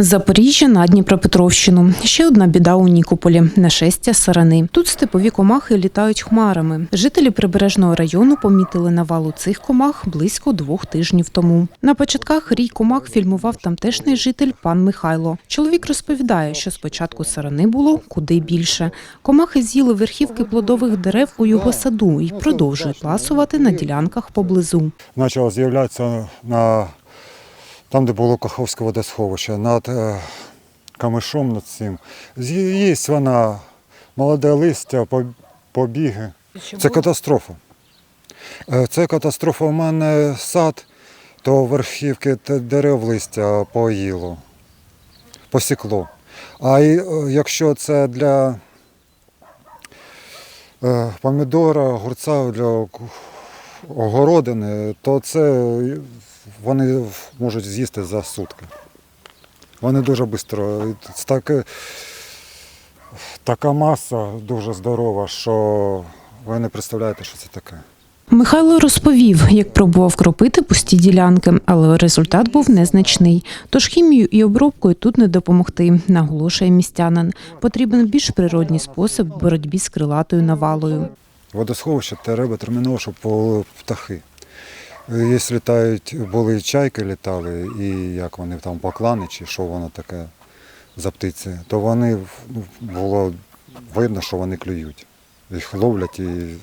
Запоріжжя на Дніпропетровщину. Ще одна біда у Нікополі нашестя сарани. Тут степові комахи літають хмарами. Жителі прибережного району помітили навалу цих комах близько двох тижнів тому. На початках рій комах фільмував тамтешній житель пан Михайло. Чоловік розповідає, що спочатку сарани було куди більше. Комахи з'їли верхівки плодових дерев у його саду і продовжують ласувати на ділянках поблизу. почала з'являтися на там, де було Каховське водосховище, над е, камишом над цим. Є вона молоде листя, по- побіги. Це катастрофа. Е, Це катастрофа. У мене сад, то верхівки дерев листя поїло, посікло. А е, якщо це для помідора, огурця, для огородини, то це вони можуть з'їсти за сутки. Вони дуже швидко. Таке, така маса дуже здорова, що ви не представляєте, що це таке. Михайло розповів, як пробував кропити пусті ділянки, але результат був незначний. Тож хімію і обробкою тут не допомогти, наголошує містянин. Потрібен більш природній спосіб боротьбі з крилатою навалою. Водосховище треба терміново, щоб полили птахи. Якщо літають, були чайки літали, і як вони там поклани, чи що воно таке за птиці, то вони ну, було видно, що вони клюють. Їх ловлять і.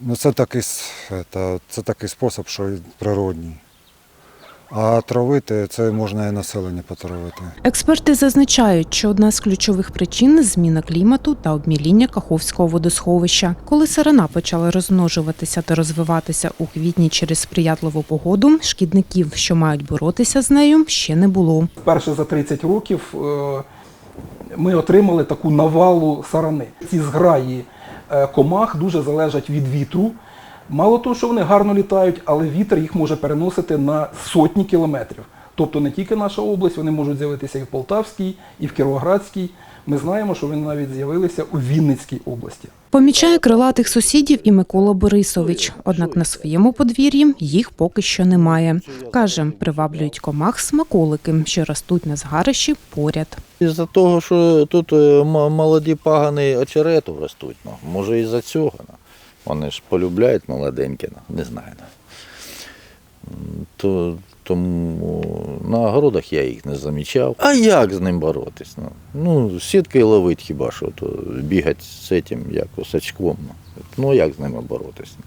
Ну, це такий, це, це такий спосіб, що природній. А травити це можна і населення потравити. Експерти зазначають, що одна з ключових причин зміна клімату та обміління Каховського водосховища. Коли сарана почала розмножуватися та розвиватися у квітні через сприятливу погоду, шкідників, що мають боротися з нею, ще не було. Вперше за 30 років е, ми отримали таку навалу сарани. Ці зграї е, комах дуже залежать від вітру. Мало того, що вони гарно літають, але вітер їх може переносити на сотні кілометрів. Тобто не тільки наша область, вони можуть з'явитися і в Полтавській, і в Кіровоградській. Ми знаємо, що вони навіть з'явилися у Вінницькій області. Помічає крилатих сусідів і Микола Борисович. Однак на своєму подвір'ї їх поки що немає. Каже, приваблюють комах смаколики, що ростуть на згарищі поряд. Із-за того, що тут е, молоді пагани очерету ростуть, ну, може із-за цього. Ну. Вони ж полюбляють молоденькі, ну, не знаю. Ну. То, тому на огородах я їх не замічав. А як з ним боротись? Ну, сітки сіткою ловить хіба що, то бігати з цим, як осачком. Ну, ну як з ними боротись? Ну.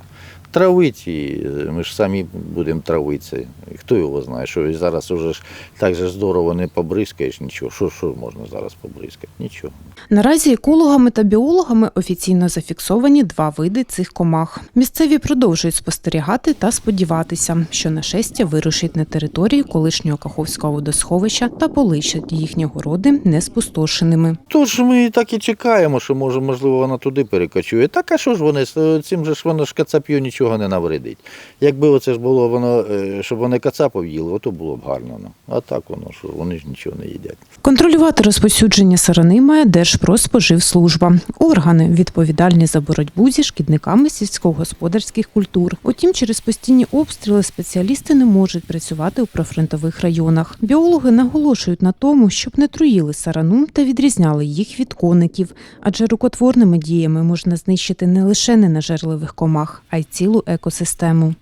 Травить, і е, ми ж самі будемо травитися. І хто його знає, що зараз уже ж так же здорово не побризкаєш нічого. Що, що можна зараз побризкати? Нічого. Наразі екологами та біологами офіційно зафіксовані два види цих комах. Місцеві продовжують спостерігати та сподіватися, що нашестя вирушить на територію колишнього Каховського водосховища та полишать їхні городи неспустошеними. Тож ми так і чекаємо, що може, можливо, вона туди перекочує. Так а що ж вони з цим же ж воно ж кацап'ю нічого не навредить. Якби оце ж було воно, е, щоб вони кацапів їли, ото було б гарно. Ну. А так воно що вони ж нічого не їдять. Контролювати розповсюдження сарани має Держпродспоживслужба. Органи відповідальні за боротьбу зі шкідниками сільськогосподарських культур. Утім, через постійні обстріли спеціалісти не можуть працювати у прифронтових районах. Біологи наголошують на тому, щоб не труїли сарану та відрізняли їх від коників, адже рукотворними діями можна знищити не лише ненажерливих комах, а й цілу екосистему.